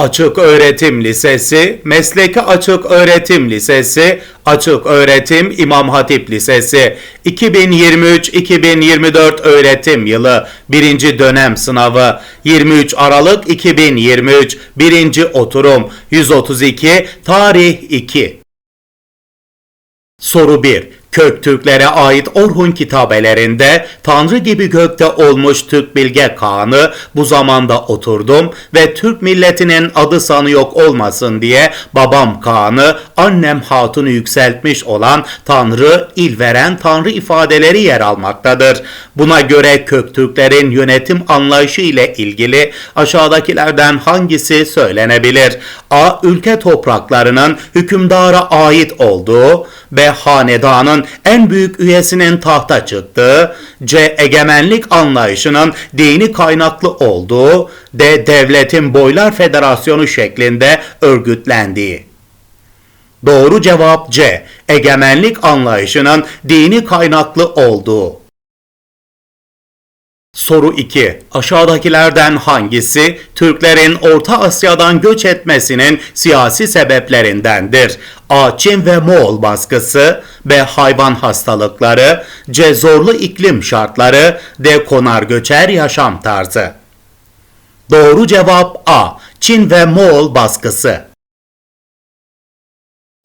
Açık Öğretim Lisesi, Mesleki Açık Öğretim Lisesi, Açık Öğretim İmam Hatip Lisesi 2023-2024 öğretim yılı 1. dönem sınavı 23 Aralık 2023 1. oturum 132 Tarih 2 Soru 1. Köktürklere ait Orhun kitabelerinde Tanrı gibi gökte olmuş Türk Bilge Kağan'ı bu zamanda oturdum ve Türk milletinin adı sanı yok olmasın diye babam Kağan'ı annem Hatun'u yükseltmiş olan Tanrı, il veren Tanrı ifadeleri yer almaktadır. Buna göre Köktürklerin yönetim anlayışı ile ilgili aşağıdakilerden hangisi söylenebilir? A. Ülke topraklarının hükümdara ait olduğu, B. Hanedanın en büyük üyesinin tahta çıktığı, C. Egemenlik anlayışının dini kaynaklı olduğu, D. Devletin boylar federasyonu şeklinde örgütlendiği. Doğru cevap C. Egemenlik anlayışının dini kaynaklı olduğu. Soru 2. Aşağıdakilerden hangisi Türklerin Orta Asya'dan göç etmesinin siyasi sebeplerindendir? A. Çin ve Moğol baskısı B. Hayvan hastalıkları C. Zorlu iklim şartları D. Konar göçer yaşam tarzı Doğru cevap A. Çin ve Moğol baskısı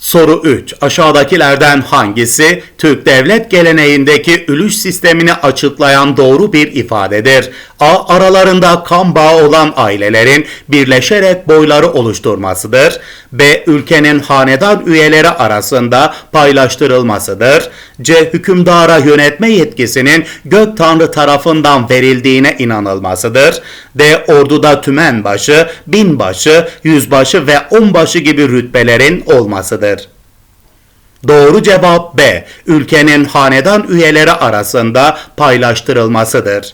Soru 3. Aşağıdakilerden hangisi Türk devlet geleneğindeki ülüş sistemini açıklayan doğru bir ifadedir? A. Aralarında kan bağı olan ailelerin birleşerek boyları oluşturmasıdır. B. Ülkenin hanedan üyeleri arasında paylaştırılmasıdır. C. Hükümdara yönetme yetkisinin gök tanrı tarafından verildiğine inanılmasıdır. D. Orduda tümenbaşı, binbaşı, yüzbaşı ve onbaşı gibi rütbelerin olmasıdır. Doğru cevap B. Ülkenin hanedan üyeleri arasında paylaştırılmasıdır.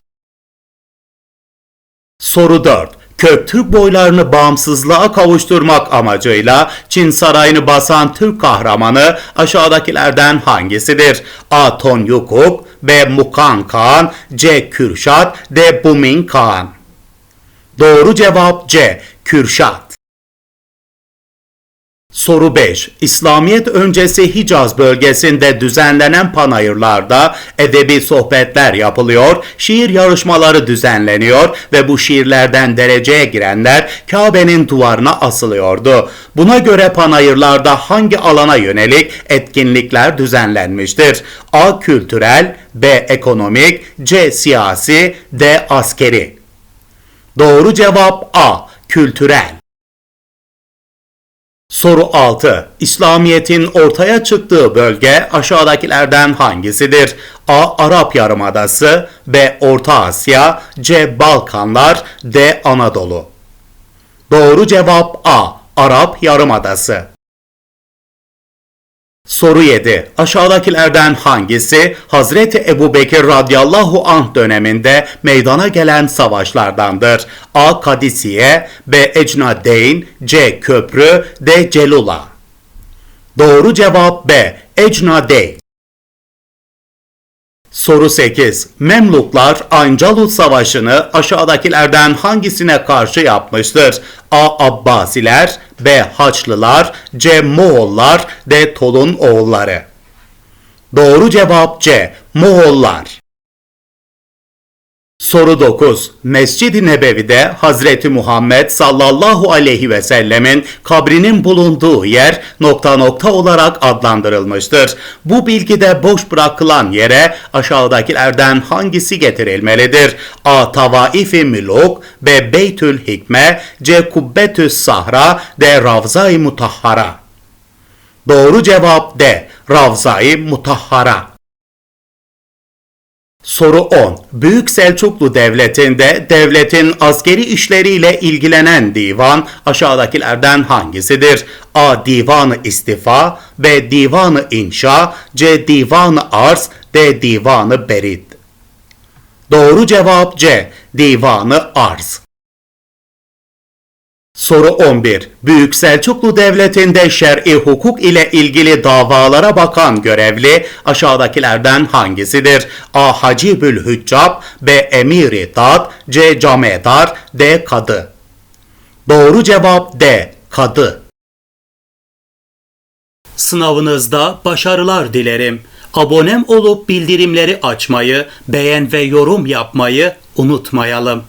Soru 4. Köktürk boylarını bağımsızlığa kavuşturmak amacıyla Çin sarayını basan Türk kahramanı aşağıdakilerden hangisidir? A. Ton Yukuk B. Mukan Kağan C. Kürşat D. Bumin Kağan Doğru cevap C. Kürşat Soru 5. İslamiyet öncesi Hicaz bölgesinde düzenlenen panayırlarda edebi sohbetler yapılıyor, şiir yarışmaları düzenleniyor ve bu şiirlerden dereceye girenler Kabe'nin duvarına asılıyordu. Buna göre panayırlarda hangi alana yönelik etkinlikler düzenlenmiştir? A. Kültürel, B. Ekonomik, C. Siyasi, D. Askeri. Doğru cevap A. Kültürel. Soru 6. İslamiyet'in ortaya çıktığı bölge aşağıdakilerden hangisidir? A. Arap Yarımadası B. Orta Asya C. Balkanlar D. Anadolu Doğru cevap A. Arap Yarımadası Soru 7. Aşağıdakilerden hangisi Hazreti Ebu Bekir radıyallahu anh döneminde meydana gelen savaşlardandır? A. Kadisiye B. Ecnadeyn C. Köprü D. Celula Doğru cevap B. Ecnadeyn Soru 8. Memluklar Ancalut Savaşı'nı aşağıdakilerden hangisine karşı yapmıştır? A. Abbasiler B. Haçlılar C. Moğollar D. Tolun oğulları Doğru cevap C. Moğollar Soru 9. Mescid-i Nebevi'de Hazreti Muhammed sallallahu aleyhi ve sellemin kabrinin bulunduğu yer nokta nokta olarak adlandırılmıştır. Bu bilgide boş bırakılan yere aşağıdakilerden hangisi getirilmelidir? A. Tavaif-i Müluk B. Beytül Hikme C. Kubbetüs Sahra D. Ravza-i Mutahhara Doğru cevap D. Ravza-i Mutahhara Soru 10. Büyük Selçuklu Devleti'nde devletin askeri işleriyle ilgilenen divan aşağıdakilerden hangisidir? A. Divanı İstifa B. Divanı İnşa C. Divanı Arz D. Divanı Berit Doğru cevap C. Divanı Arz Soru 11. Büyük Selçuklu Devleti'nde şer'i hukuk ile ilgili davalara bakan görevli aşağıdakilerden hangisidir? A. Hacibül Hüccab B. Emiri Dad C. Camedar D. Kadı Doğru cevap D. Kadı. Sınavınızda başarılar dilerim. Abonem olup bildirimleri açmayı, beğen ve yorum yapmayı unutmayalım.